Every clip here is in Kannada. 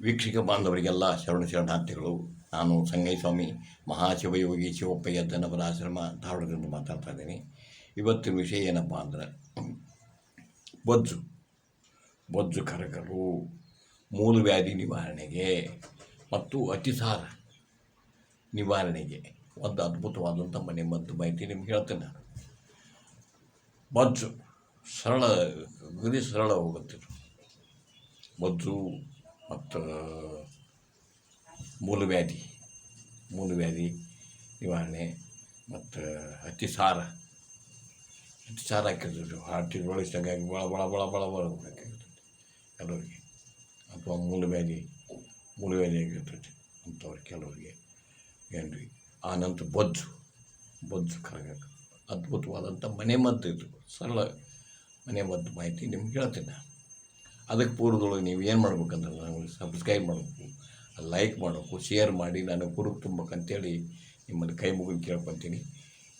ವೀಕ್ಷಕ ಬಾಂಧವರಿಗೆಲ್ಲ ಶರಣ ಶರಣಾರ್ಥಿಗಳು, ನಾನು ಸಂಗಯ್ಯಸ್ವಾಮಿ ಮಹಾಶಿವಯೋಗಿ ಶಿವಪ್ಪಯ್ಯ ದನವರ ಆಶ್ರಮ ಧಾರವಾಡದಿಂದ ಮಾತಾಡ್ತಾ ಇದ್ದೀನಿ ಇವತ್ತಿನ ವಿಷಯ ಏನಪ್ಪ ಅಂದ್ರೆ, ಬೊಜ್ಜು ಬೊಜ್ಜು ಕರಕರು ಮೂಲವ್ಯಾಧಿ ನಿವಾರಣೆಗೆ ಮತ್ತು ಅತಿಸಾರ ನಿವಾರಣೆಗೆ ಒಂದು ಅದ್ಭುತವಾದಂಥ ಮನೆ ಮದ್ದು ಮಾಹಿತಿ ನಿಮ್ಗೆ ಹೇಳ್ತೇನೆ ನಾನು ಬೊಜ್ಜು ಸರಳ, ಗುರಿ ಸರಳ ಹೋಗುತ್ತೆ. ಬೊಜ್ಜು ಮತ್ತು ಮೂಲವ್ಯಾಧಿ ಮೂಲವ್ಯಾಧಿ ನಿವಾರಣೆ ಮತ್ತು ಅತಿಸಾರ ಅತಿಸಾರ ಹಾಕಿರ್ತೀವಿ ಹಾರ್ಟಿಗೆ ಸಂಗಾಗಿ ಭಾಳ ಭಾಳ ಭಾಳ ಭಾಳ ಭಾಳ ಬೇಕಾಗಿರ್ತೈತಿ ಕೆಲವರಿಗೆ. ಅಥವಾ ಮೂಲವ್ಯಾಧಿ ಮೂಲವ್ಯಾಧಿ ಆಗಿರ್ತೈತಿ ಅಂಥವ್ರು ಕೆಲವರಿಗೆ. ಏನು ರೀ ಆ ನಂತರ ಬೊಜ್ಜು ಬೊಜ್ಜು ಕರಗಕ್ಕೆ ಅದ್ಭುತವಾದಂಥ ಮನೆ ಮದ್ದು ಇದು. ಸರಳ ಮನೆ ಮದ್ದು ಮಾಹಿತಿ ನಿಮ್ಗೆ ಹೇಳ್ತೀನಿ ನಾನು. ಅದಕ್ಕೆ ಪೂರ್ವದೊಳಗೆ ನೀವು ಏನು ಮಾಡ್ಬೇಕಂದ್ರೆ ನನಗೆ ಸಬ್ಸ್ಕ್ರೈಬ್ ಮಾಡಬೇಕು ಲೈಕ್ ಮಾಡಬೇಕು ಶೇರ್ ಮಾಡಿ ನಾನು ಕುರುಕ್ ತುಂಬಬೇಕಂತೇಳಿ ನಿಮ್ಮನ್ನು ಕೈ ಮುಗಿದು ಕೇಳ್ಕೊತೀನಿ.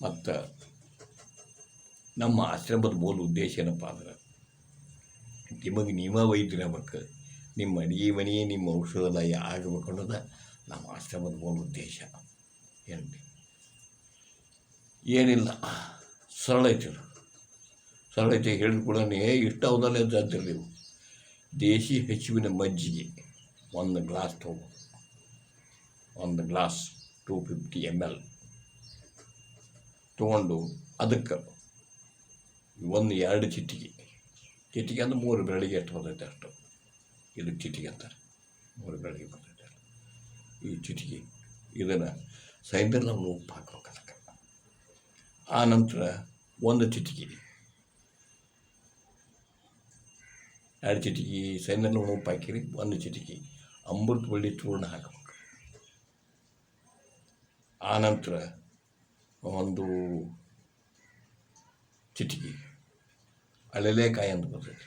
ಮತ್ತು ನಮ್ಮ ಆಶ್ರಮದ ಮೂಲ ಉದ್ದೇಶ ಏನಪ್ಪ ಅಂದ್ರೆ ನಿಮಗೆ ನೀವೇ ವೈದ್ಯರಾಗಬೇಕು ನಿಮ್ಮ ಅಡಿಗೆ ಮನೆಯೇ ನಿಮ್ಮ ಔಷಧಾಲಯ ಆಗಬೇಕು ಅನ್ನೋದು ನಮ್ಮ ಆಶ್ರಮದ ಮೂಲ ಉದ್ದೇಶ. ಏನು ಏನಿಲ್ಲ. ಸರಳ ಐತಿ. ಸರಳ ಐತಿ ಹೇಳಿದ ಕೂಡ ಇಷ್ಟ ಹೌದಲ್ಲ ಅಂತೀರಿ ನೀವು. ದೇಶಿ ಹಸುವಿನ ಮಜ್ಜಿಗೆ ಒಂದು ಗ್ಲಾಸ್ ತಗೋ ಒಂದು glass two fifty M L ತೊಗೊಂಡು ಅದಕ್ಕೆ ಒಂದು ಎರಡು ಚಿಟಿಕೆ. ಚಿಟಿಕೆ ಅಂದ್ರೆ ಮೂರು ಬೆಳಗ್ಗೆ ಎಷ್ಟು ಬರ್ತೈತೆ ಅಷ್ಟು. ಇದು ಚಿಟಿಕೆ ಅಂತಾರೆ ಮೂರು ಬೆಳಗ್ಗೆ ಬರ್ತೈತೆ ಈ ಚಿಟಿಕೆ, ಇದನ್ನು ಸೈಂದರ್ ನಾವು ಉಪ್ಪು ಹಾಕ್ಬೇಕು ಅದಕ್ಕೆ. ಆ ನಂತರ ಒಂದು ಚಿಟಿಕೆ. ಎರಡು ಚಿಟಿಕೆ ಸೈಂದರ್ ಉಪ್ಪು ಹಾಕಿರಿ ಒಂದು ಚಿಟಿಕೆ. ಅಮೃತ ಬಳ್ಳಿ ಚೂರ್ಣ ಹಾಕ್ಬೇಕು. ಆನಂತರ ಒಂದು ಚಿಟಿಕೆ. ಅಳೆಲೆಕಾಯಿ ಅಂತ ಬರ್ತೈತಿ.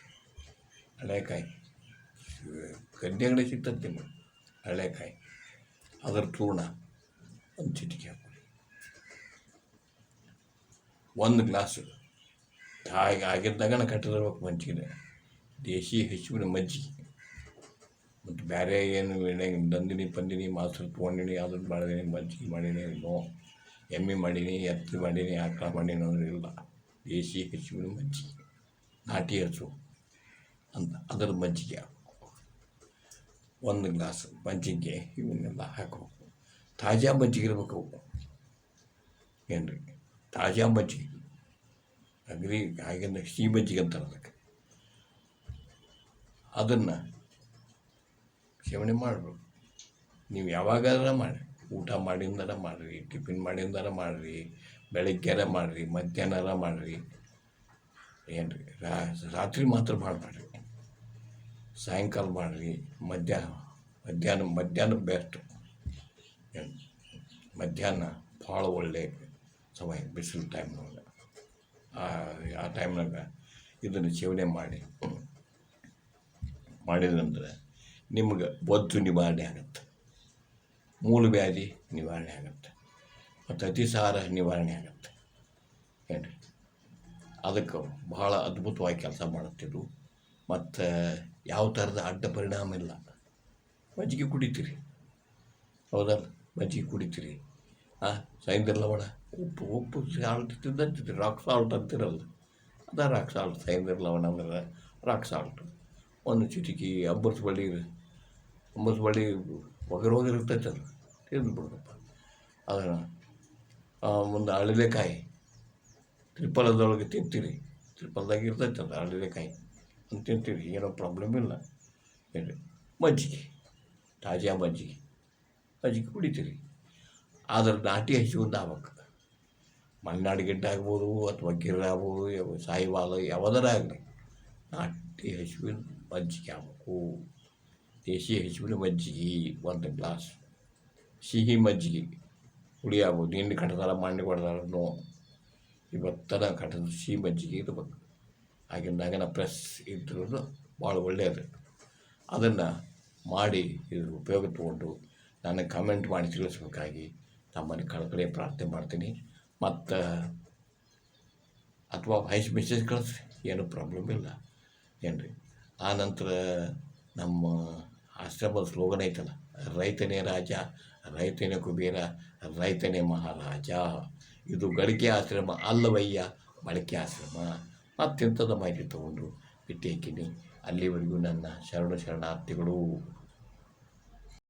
ಹಳೆಕಾಯಿ. ಅಂಗಡಿ ಸಿಗ್ತದೆ ನಿಮಗೆ ಹಳೆಕಾಯಿ. ಅದರ ಚೂರ್ಣ ಒಂದು ಚಿಟಿಕೆ ಹಾಕೊಳ್ಳಿ ಒಂದು ಗ್ಲಾಸ್. ಹಾಗೆ ಆಗಿದ್ದಾಗನ ಕಟ್ಟಿರ್ಬೇಕು ಮಜ್ಜಿಗೆ. ದೇಶಿ ಹಸುವಿನ ಮಜ್ಜಿ. ಮತ್ತು ಬೇರೆ ಏನು ನಂದಿನಿ ಪಂದಿನಿ, ಮಾಸರು ತೊಗೊಂಡಿನಿ ಅದನ್ನು ಮಾಡಿದೀನಿ ಮಜ್ಜಿಗೆ ಮಾಡೀನಿ ನೋ ಎಮ್ಮೆ ಮಾಡೀನಿ, ಎತ್ತು ಮಾಡೀನಿ, ಆಕಳ ಮಾಡೀನಿ ಅಂದ್ರೆ ಇಲ್ಲ. ದೇಶಿ ಹಸುವಿನ ಮಜ್ಜಿ, ನಾಟಿ ಹಸು ಅಂತ ಅದರ ಮಜ್ಜಿಗೆ ಒಂದು ಗ್ಲಾಸ್ ಮಜ್ಜಿಗೆ ಇವನ್ನೆಲ್ಲ ಹಾಕಬೇಕು. ತಾಜಾ ಮಜ್ಜಿಗೆ ಇರ್ಬೇಕು ಏನು ರೀ ತಾಜಾ ಮಜ್ಜಿಗೆ ಅಗ್ರಿ ಹಾಗೆ ಸಿಹಿ ಮಜ್ಜಿಗೆ ಅಂತಾರೆ ಅದಕ್ಕೆ ಅದನ್ನು ಸೇವನೆ ಮಾಡಬೇಕು. ನೀವು ಯಾವಾಗಾರ ಮಾಡಿ ಊಟ ಮಾಡಿಂದರ ಮಾಡಿರಿ, ಟಿಫಿನ್ ಮಾಡಿಂದರ ಮಾಡಿರಿ ಬೆಳಗ್ಗೆರ ಮಾಡಿರಿ ಮಧ್ಯಾಹ್ನರ ಮಾಡಿರಿ. ಏನು ರೀ, ರಾತ್ರಿ ಮಾತ್ರ ಮಾಡಬೇಡ್ರಿ ಸಾಯಂಕಾಲ ಮಾಡಿರಿ ಮಧ್ಯಾಹ್ನ ಮಧ್ಯಾಹ್ನ ಮಧ್ಯಾಹ್ನ ಬೆಸ್ಟ್. ಮಧ್ಯಾಹ್ನ ಭಾಳ ಒಳ್ಳೆ ಸಮಯ, ಬಿಸಿಲು ಟೈಮ್ನೊಳಗೆ ಆ ಟೈಮ್ನಾಗ ಇದನ್ನು ಸೇವನೆ ಮಾಡಿ. ಮಾಡಿದ್ರಂದ್ರೆ ನಿಮ್ಗೆ ಬೊದ್ದು ನಿವಾರಣೆ ಆಗುತ್ತೆ. ಮೂಲವ್ಯಾಧಿ ನಿವಾರಣೆ ಆಗುತ್ತೆ. ಮತ್ತು ಅತಿಸಾರ ನಿವಾರಣೆ ಆಗುತ್ತೆ. ಏನು ಅದಕ್ಕೆ ಬಹಳ ಅದ್ಭುತವಾಗಿ ಕೆಲಸ ಮಾಡುತ್ತಿದ್ದು ಮತ್ತು ಯಾವ ಥರದ ಅಡ್ಡ ಪರಿಣಾಮ ಇಲ್ಲ. ಮಜ್ಜಿಗೆ ಕುಡಿತೀರಿ. ಹೌದಲ್ಲ ಮಜ್ಜಿಗೆ ಕುಡಿತೀರಿ. ಹಾಂ ಸೈಂದಿರಲ್ಲ ಲವಣ. ಉಪ್ಪು ಉಪ್ಪು ಸಾಲ್ಟ್ ತಿಂದಂತಿದ್ರಿ ರಾಕ್ ಸಾಲ್ಟ್ ಅಂತಿರಲ್ಲ. ಅದ ರಾಕ್ ಸಾಲ್ಟ್ ಸೈಂದಿರಲ್ಲ ಲವಣ ಅಂದ್ರೆ ರಾಕ್ ಸಾಲ್ಟ್ ಒಂದು ಚಿಟಿಕಿ ಅಂಬರ್ಸ್ ಬಳ್ಳಿ ಅಂಬರ್ಸ್ ಬಳ್ಳಿ ಒಗರು ಅದು. ತಿಂದು ಬಿಡ್ರಪ್ಪ. ಅದನ್ನು ಒಂದು ಅಳಲೆಕಾಯಿ ತ್ರಿಪಲದೊಳಗೆ ತಿಂತೀರಿ. ತ್ರಿಪಲದಾಗ ಇರ್ತೈತೆ ಅದು ಅಳಲೆಕಾಯಿ ಅಂತ ತಿಂತೀರಿ. ಏನೋ ಪ್ರಾಬ್ಲಮ್ ಇಲ್ಲ. ಹೇಳಿ. ಮಜ್ಜಿಗೆ. ತಾಜಾ ಮಜ್ಜಿಗೆ. ಮಜ್ಜಿಗೆ ಕುಡಿತೀರಿ. ಆದ್ರೆ ನಾಟಿ ಒಂದು ಆಗ್ಬೇಕು. ಮಲೆನಾಡು ಗಿಡ್ಡ ಆಗ್ಬೋದು ಅಥವಾ ಗಿರ್ ಆಗ್ಬೋದು ಯಾವ ಸಾಯಿವಾಲ ಯಾವುದರ ಆಗಲಿ. ನಾಟಿ ಹಸುವಿನ ಮಜ್ಜಿಗೆ ಆಗ್ಬೇಕು ದೇಶಿ ಹಸುವಿನ ಮಜ್ಜಿಗೆ ಒಂದು ಗ್ಲಾಸ್ ಸಿಹಿ ಮಜ್ಜಿಗೆ ಹುಳಿ ಆಗ್ಬೋದು ಎಣ್ಣೆ ಕಟ್ಟದಾರ ಮಂಡಿ ಕೊಡ್ದಾರ ನೋ ಇವತ್ತನ ಕಟ್ಟದ ಸಿಹಿ ಮಜ್ಜಿಗೆ ಇರ್ಬೇಕು ಆಗಿಂದಾಗನ ಪ್ರೆಸ್ ಇದ್ರೂ ಭಾಳ ಒಳ್ಳೆಯದು ಅದನ್ನು ಮಾಡಿ ಇದ್ರ ಉಪಯೋಗ ತೊಗೊಂಡು ನನಗೆ ಕಮೆಂಟ್ ಮಾಡಿ ತಿಳಿಸ್ಬೇಕಾಗಿ ತಮ್ಮನ್ನು ಕಳಕಳಿ ಪ್ರಾರ್ಥನೆ ಮಾಡ್ತೀನಿ ಮತ್ತು ಅಥವಾ ವಾಯ್ಸ್ ಮೆಸೇಜ್ ಕಳಿಸ್ರಿ ಏನೂ ಪ್ರಾಬ್ಲಮ್ ಇಲ್ಲ ಏನು ರೀ ಆ ನಂತರ ನಮ್ಮ ಆಶ್ರಮದ ಸ್ಲೋಗನ್ ಐತಲ್ಲ, ರೈತನೇ ರಾಜ, ರೈತನೇ ಕುಬೇರ, ರೈತನೇ ಮಹಾರಾಜ. ಇದು ಗಳಿಕೆ ಆಶ್ರಮ ಅಲ್ಲವಯ್ಯ ಬಳಕೆ ಆಶ್ರಮ. ಮತ್ತೆಂಥದ ಮಾಹಿತಿ ತಗೊಂಡು ಬಿಟ್ಟಿ ಹಾಕಿನಿ ಅಲ್ಲಿವರೆಗೂ ನನ್ನ ಶರಣ ಶರಣಾರ್ಥಿಗಳು.